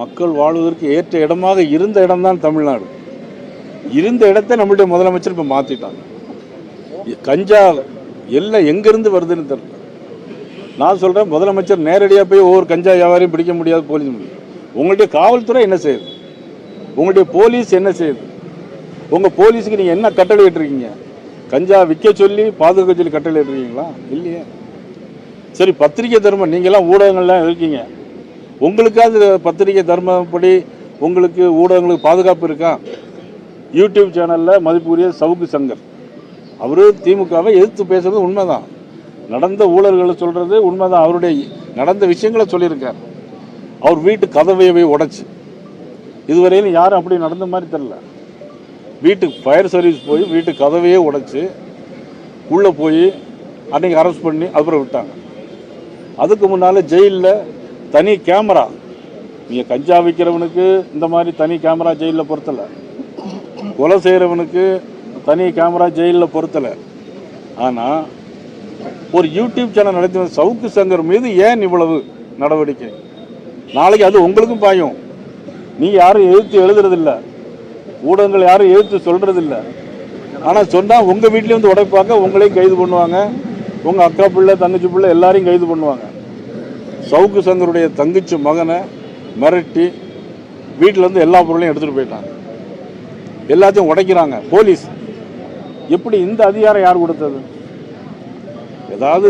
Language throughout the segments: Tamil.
மக்கள் வாழ்வதற்கு ஏற்ற இடமாக இருந்த இடம்தான் தமிழ்நாடு. இருந்த இடத்தை நம்மளுடைய முதலமைச்சர் இப்போ மாற்றிட்டாங்க கஞ்சா எல்லாம் எங்கேருந்து வருதுன்னு தெரியல. நான் சொல்கிறேன் முதலமைச்சர் நேரடியாக போய் ஒவ்வொரு கஞ்சா வியாபாரியும் பிடிக்க முடியாது போலீஸ் முடியும் உங்களுடைய காவல்துறை என்ன செய்யுது? உங்களுடைய போலீஸ் என்ன செய்யுது? உங்கள் போலீஸுக்கு நீங்கள் என்ன கட்டளை இட்டுருக்கீங்க? கஞ்சா விற்க சொல்லி பாதுகாக்க சொல்லி கட்டளை இட்டுருக்கீங்களா? இல்லையே. சரி பத்திரிகை தர்மம் நீங்கள்லாம் ஊடகங்கள்லாம் இருக்கீங்க. உங்களுக்காவது பத்திரிகை தர்மப்படி உங்களுக்கு ஊடகங்களுக்கு பாதுகாப்பு இருக்கா? யூடியூப் சேனலில் மதிப்புரிய சவுக்கு சங்கர். அவர் திமுகவை எதிர்த்து பேசுறது உண்மைதான். நடந்த ஊழல்களை சொல்கிறது உண்மைதான். அவருடைய நடந்த விஷயங்களை சொல்லியிருக்கார். அவர் வீட்டு கதவையவை உடைச்சு. இதுவரையிலும் யாரும் அப்படி நடந்த மாதிரி தெரில வீட்டுக்கு ஃபயர் சர்வீஸ் போய் வீட்டு கதவையே உடைச்சு உள்ளே போய் அன்னைக்கு அரெஸ்ட் பண்ணி அப்புறம் விட்டாங்க. அதுக்கு முன்னால் ஜெயிலில் தனி கேமரா. நீங்கள் கஞ்சா விற்கிறவனுக்கு இந்த மாதிரி தனி கேமரா ஜெயிலில் பொருத்தலை. கொலை செய்கிறவனுக்கு தனி கேமரா ஜெயிலில் பொருத்தலை. ஆனால் ஒரு யூடியூப் சேனல் நடத்தின சவுக்கு சங்கர் மீது ஏன் இவ்வளவு நடவடிக்கை? நாளைக்கு அது உங்களுக்கும் பாயும். நீங்கள் யாரும் எழுத்து எழுதுறதில்ல. ஊடகங்கள் யாரும் எழுத்து சொல்கிறதில்ல ஆனால் சொன்னால் உங்கள் வீட்லேயும் வந்து உடைப்பாங்க உங்களையும் கைது பண்ணுவாங்க. உங்கள் அக்கா பிள்ளை தங்கச்சி பிள்ளை எல்லாரையும் கைது பண்ணுவாங்க. சவுக்கு சங்கருடைய தங்கச்சி மகனை மிரட்டி வீட்டில் இருந்து எல்லா பொருளையும் எடுத்துகிட்டு போயிட்டாங்க. எல்லாத்தையும் உடைக்கிறாங்க போலீஸ். எப்படி இந்த அதிகாரம் யார் கொடுத்தது? ஏதாவது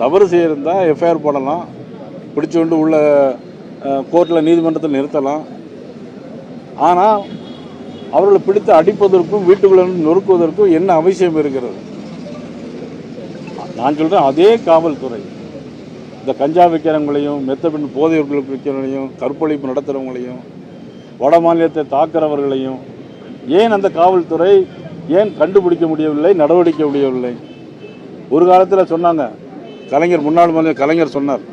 தவறு செய்யிருந்தா எஃப்ஐஆர் போடலாம் பிடிச்சு கொண்டு உள்ள கோர்ட்டில் நீதிமன்றத்தில் நிறுத்தலாம். ஆனால் அவர்களை பிடித்து அடிப்பதற்கும் வீட்டுக்குள்ள இருந்து நொறுக்குவதற்கும் என்ன அவசியம் இருக்கிறது? நான் சொல்கிறேன் அதே காவல்துறை. இந்த கஞ்சா விற்கிறவங்களையும் மெத்தபின் போதையொருட்கள் விற்கிறவங்களையும் கற்பழிப்பு நடத்துகிறவங்களையும் வட மாநிலத்தை தாக்குறவர்களையும் ஏன் அந்த காவல்துறை ஏன் கண்டுபிடிக்க முடியவில்லை நடவடிக்கை முடியவில்லை? ஒரு காலத்தில் சொன்னாங்க கலைஞர் முன்னாள் மாநில கலைஞர் சொன்னார்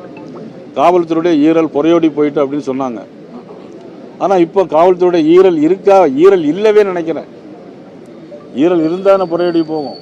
காவல்துறையுடைய ஈரல் பொறையோடி போயிட்டு அப்படின்னு சொன்னாங்க. ஆனால் இப்போ காவல்துறையுடைய ஈரல் இருக்கா ஈரல் இல்லவே நினைக்கிறேன். ஈரல் இருந்தால் புறையோடி போகும்?